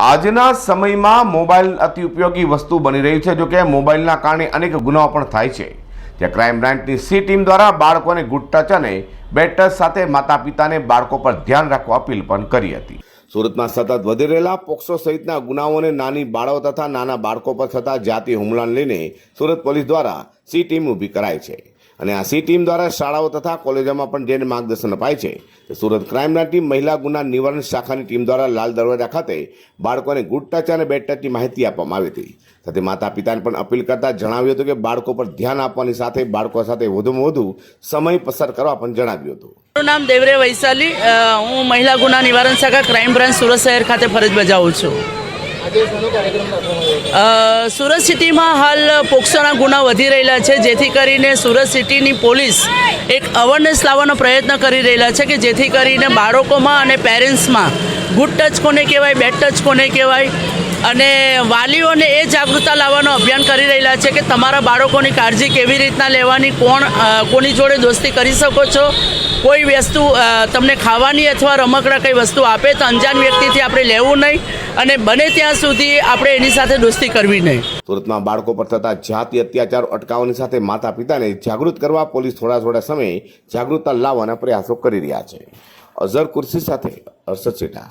આજના સમયમાં મોબાઈલ અતિ ઉપયોગી વસ્તુ બની રહી છે જો કે મોબાઈલના કારણે અનેક ગુનાઓ પણ થાય છે. ત્યાં ક્રાઇમ બ્રાન્ચની સી ટીમ દ્વારા બાળકોને ગુડ ટચ અને બેડ ટચ સાથે માતા પિતાને બાળકો પર ધ્યાન રાખવા અપીલ પણ કરી હતી. સુરતમાં સતત વધી રહેલા પોક્સો સહિતના ગુનાઓને નાની બાળકો તથા નાના બાળકો પર થતા જાતિ હુમલાને લઈને સુરત પોલીસ દ્વારા સી ટીમ ઊભી કરાઈ છે. અને આ સી ટીમ દ્વારા શાળાઓ તથા કોલેજોમાં પણ જેને માર્ગદર્શન અપાય છે, તે સુરત ક્રાઇમના ટીમ, મહિલા ગુના નિવારણ શાખાની ટીમ દ્વારા લાલ દરવાજા ખાતે બાળકોને ગુડ ટચ અને બેડ ટચની માહિતી આપવામાં આવી હતી. સાથે માતા પિતાને પણ અપીલ કરતા જણાવ્યું હતું કે બાળકો પર ધ્યાન આપવાની સાથે બાળકો સાથે વધુમાં વધુ સમય પસાર કરવા પણ જણાવ્યું હતું. મારું નામ દેવરે વૈશાલી. હું મહિલા ગુના નિવારણ શાખા ક્રાઇમ બ્રાન્ચ સુરત શહેર ખાતે ફરજ બજાવું છું. સુરત સિટીમાં હાલ પોક્સોના ગુના વધી રહેલા છે, જેથી કરીને સુરત સિટીની પોલીસ એક અવેરનેસ લાવવાનો પ્રયત્ન કરી રહેલા છે કે જેથી કરીને બાળકોમાં અને પેરેન્ટ્સમાં ગુડ ટચ કોને કહેવાય, બેડ ટચ કોને કહેવાય, અને વાલીઓને એ જાગૃતતા લાવવાનો અભિયાન કરી રહેલા છે કે તમારા બાળકોની કાળજી કેવી રીતના લેવાની, કોણ કોની જોડે દોસ્તી કરી શકો છો, કોઈ વસ્તુ તમને ખાવાની અથવા રમકડા કઈ વસ્તુ આપે તો અંજાન વ્યક્તિથી આપણે લેવું નહીં. અને બને ત્યાં સુધી આપણે એની સાથે દોસ્તી કરવી નહીં. સુરતમાં બાળકો પર થતા જાતિ અત્યાચાર અટકાવવાની સાથે માતા પિતાને જાગૃત કરવા પોલીસ થોડા થોડા સમયે જાગૃતતા લાવવાના પ્રયાસો કરી રહ્યા છે. અઝર કુર્સી સાથે હર્ષદ સેઠા